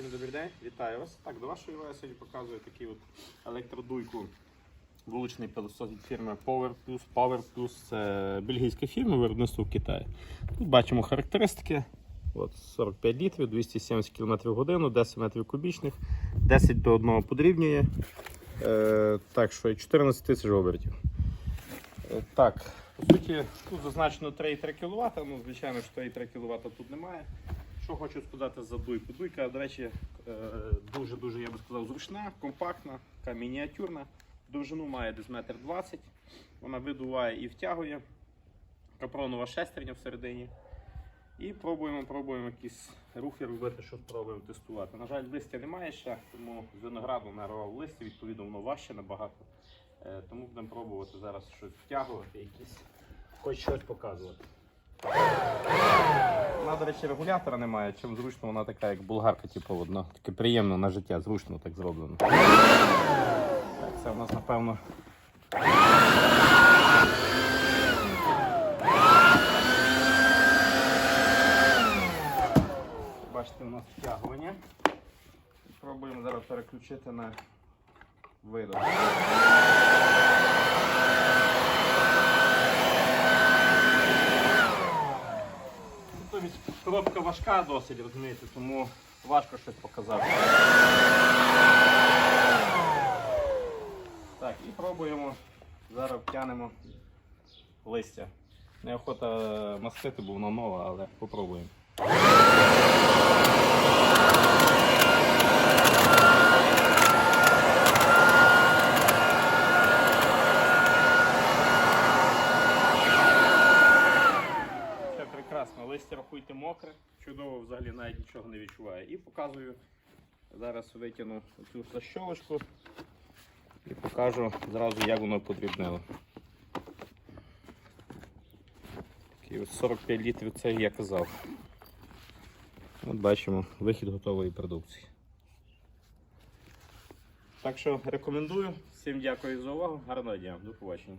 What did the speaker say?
Всім добрий день, вітаю вас. Так, до вашої уваги сьогодні показую такий от електродуйку вуличний пилосос від фірми Power Plus. Power Plus це бельгійська фірма, виробництво в Китаї. Тут бачимо характеристики. От 45 літрів, 270 км в годину, 10 метрів кубічних, 10 до 1 подрібнює. Е, так що 14 тисяч обертів. Е, так, по суті, тут зазначено 3,3 кВт, ну, звичайно, що 3,3 кВт тут немає. Що хочу сказати за дуйку. Дуйка, до речі, дуже-дуже, я би сказав, зручна, компактна, така мініатюрна. Довжину має десь метр 20. Вона видуває і втягує. Капронова шестерня всередині. І пробуємо, пробуємо якісь рухи робити, що спробуємо тестувати. На жаль, листя немає ще, тому з винограду нарвав листя, відповідно, воно важче набагато. Е, Тому будемо пробувати зараз щось втягувати, якісь, хоч щось показувати. Речі, регулятора немає, чим зручно вона така, як болгарка, типу, одна. Таке приємно на життя, зручно так зроблено. Так, це у нас, напевно. Бачите, у нас втягування. Пробуємо зараз переключити на видох. Коробка важка досить, розумієте, тому важко щось показати. Так, і пробуємо. Зараз втягнемо листя. Неохота мастити, бо воно нове, але попробуємо. Прекрасно, листя рахуйте мокре, чудово, взагалі навіть нічого не відчуває. І показую. Зараз витягну цю защолочку і покажу зразу, як воно подрібнило. Такий от 45 літрів це я казав. От бачимо вихід готової продукції. Так що рекомендую. Всім дякую за увагу. Гарного дня. До побачення.